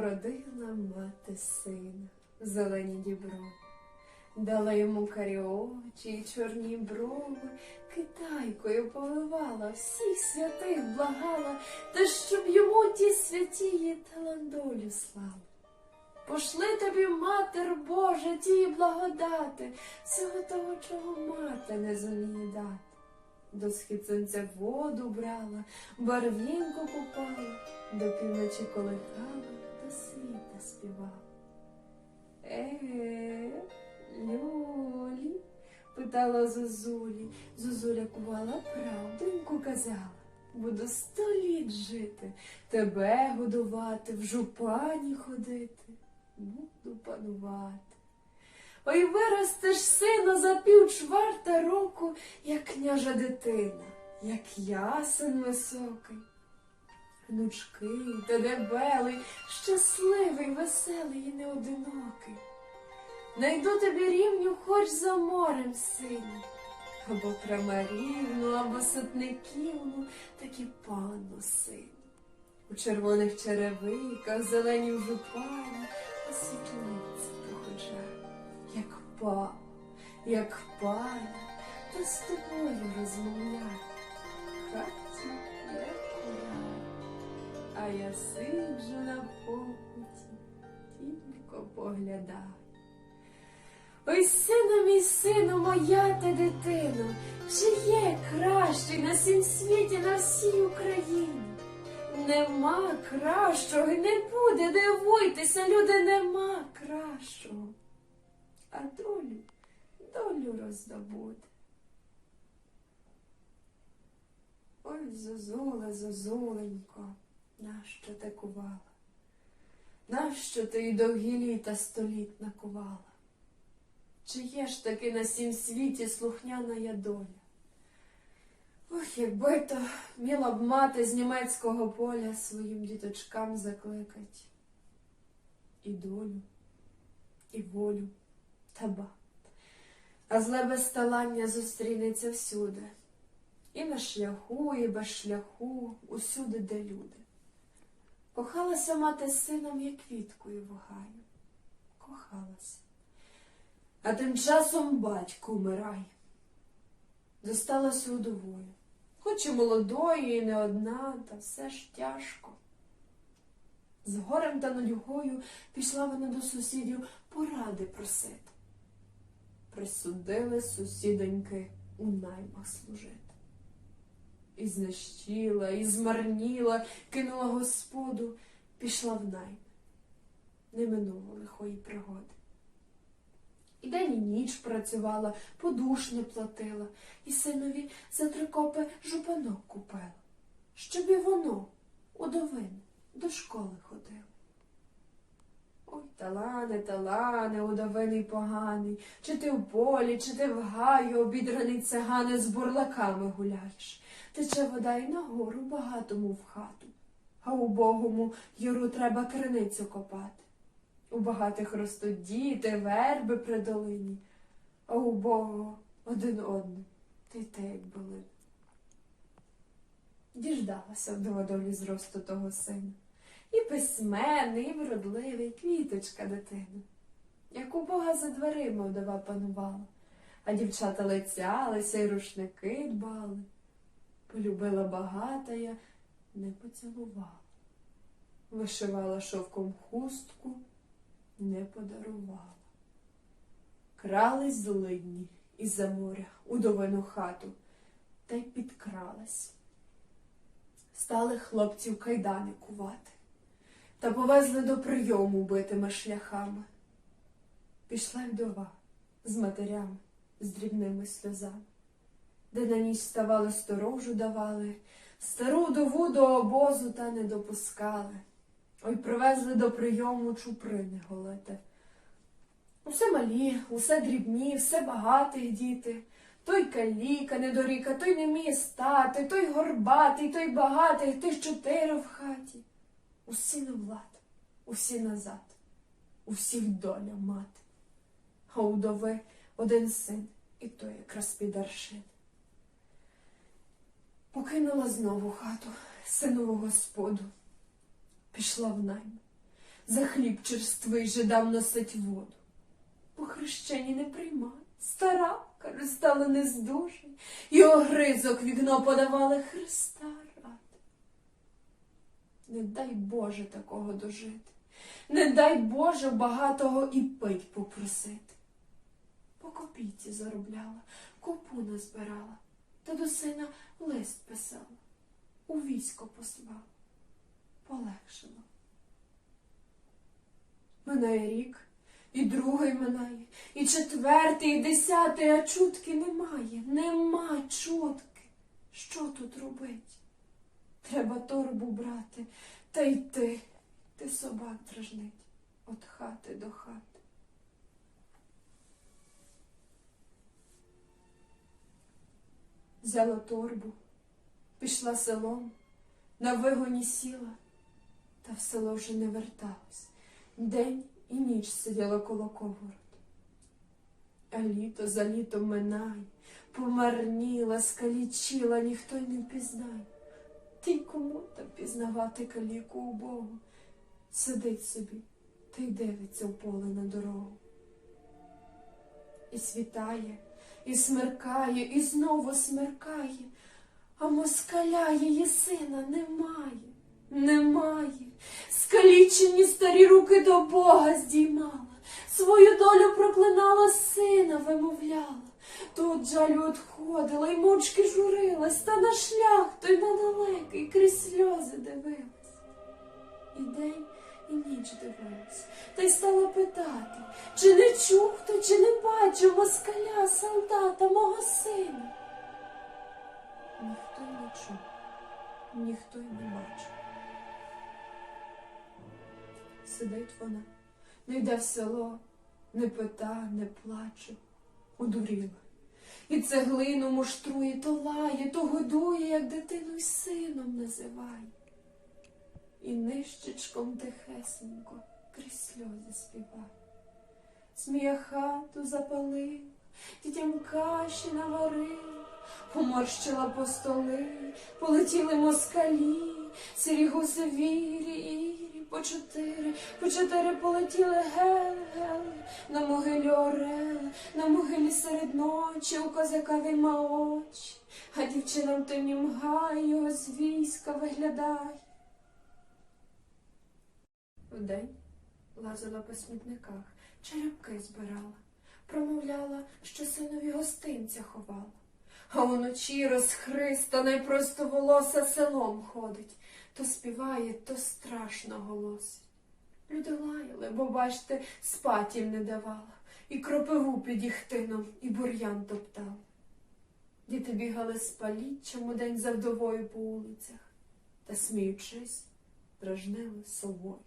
Породила мати сина зелені діброви, дала йому карі очі й чорні брови, китайкою повивала, всіх святих благала, та щоб йому ті святії таландолю слали. Пошли тобі, матер Божа, ті благодати, всього того, чого мати не зуміє дати. До схід воду брала, барвінку купала, до півночі колихала, до. Е, Люлі, питала Зозулі. Зозуля кувала правдоньку казала. Буду сто літ жити, тебе годувати, в жупані ходити, буду панувати. Ой, виростеш сина за пів чварта року, як княжа дитина, як ясен високий. Гнучкий та дебелий, щасливий, веселий і неодинокий. Найду тобі рівню хоч за морем синім, або крамарівну, або сотниківну, так і панну сину. У червоних черевиках, зеленій жупані, а світлиці походжає, як па, як пані, та з тобою розмовляє. А я сиджу на покуті, тільки поглядаю. Ой, сину мій сину, моя ти дитино, чи є кращий на сім світі, на всій Україні? Нема кращого і не буде, дивуйтеся, люди, нема кращого. А долю, долю роздобуде. Ой, зозуле, зозуленько, нащо ти кувала? Нащо ти й довгі літа століт накувала? Чи є ж таки на сім світі слухняна я доля? Ох, якби то міла б мати з німецького поля своїм діточкам закликать і долю, і волю, та ба. А зле безталання зустрінеться всюди, і на шляху, і без шляху, усюди, де люди. Кохалася мати з сином, як квіткою в гаю. Кохалася. А тим часом батько вмирає. Зосталася удовою. Хоч і молодою, і не одна, та все ж тяжко. З горем та нудьгою пішла вона до сусідів поради просити. Присудили сусідоньки у наймах служити. І знищила, і змарніла, кинула господу, пішла в найм. Не минуло лихої пригоди. І день і ніч працювала, подушню платила, і синові за три копи жупанок купила, щоб і воно, удовин, до школи ходило. Ой, талане, талане, удовиний поганий, чи ти в полі, чи ти в гаю, обідраний цигане, з бурлаками гуляєш. Тече вода й нагору багатому в хату, а убогому юру треба криницю копати. У багатих ростуть діти, верби при долині, а у Бога один одним, та й те, як були. Діждалася вдова долі зросту того сина. І письменний, і вродливий, квіточка дитина. Як у Бога за дверима вдова панувала, а дівчата лицялися й рушники дбали. Полюбила багата я, не поцілувала. Вишивала шовком хустку не подарувала. Крались злидні із-за моря у довину хату та й підкралась. Стали хлопців кайдани кувати та повезли до прийому битими шляхами. Пішла вдова з матерями, з дрібними сльозами, де на ніч ставали сторожу давали, стару вдову до обозу та не допускали. Ой, привезли до прийому чуприни голете. Усе малі, усе дрібні, все багатих діти. Той каліка, недоріка, той не вміє стати, той горбатий, той багатий, той чотири в хаті. Усі на влад, усі назад, усіх доля мати. А у вдови один син, і той якраз під аршин. Покинула знову хату, синову господу пішла в найм. за хліб черствий жидам носить воду. По хрещені не приймай, стара, каже, стала і огризок вікно подавали Христа. Не дай Боже такого дожити, не дай Боже багатого і пить попросити. По копійці заробляла, копу назбирала, та до сина лист писала, у військо послав, полегшило. Минає рік, і другий минає, і четвертий, і десятий, а чутки немає, нема чутки. Що тут робить? Треба торбу брати та йти, ти собак дражнить від хати до хати. Взяла торбу, пішла селом, на вигоні сіла, та в село вже не верталась. День і ніч сиділа коло коворот. А літо за літом минає, помарніла, скалічила, ніхто й не пізнає. Ти кому там пізнавати каліку убогу? Сидить собі та й дивиться в поле на дорогу. І світає, і смеркає, і знову смеркає, а москаля її сина немає, немає. Скалічені старі руки до Бога здіймала, свою долю проклинала, сина вимовляла. Тут жалю отходила й мовчки журилась, та на шлях той на далекий крізь сльози дивилась. І день, і ніч дивилась, та й стала питати, чи не чув хто, чи не бачив москаля, солдата, мого сина. Ніхто не чув, ніхто й не бачив. Сидить вона, не йде в село, не пита, не плаче, одуріла. І цеглину муштрує, то лає, то годує, як дитину й сином називає. І нищечком тихесенько крізь сльози співає. Сміє хату запалив, дітям каші наварив, поморщила по столи, полетіли москалі, сірі гуси вірі, ірі, по чотири, по чотири полетіли гели, гели, на могилі орели, на могилі серед ночі у козака вийма очі, а дівчина в темні мгає, його з війська виглядає. Вдень лазила по смітниках, черепки збирала, промовляла, що синові гостинця ховала. А уночі розхристана й просто волоса селом ходить, то співає, то страшно голосить. Люди лаяли, бо, бачте, спать їм не давала, і кропиву під їхтином, і бур'ян топтала. Діти бігали з паліччям удень за вдовою по вулицях, та, сміючись, дражнили совою.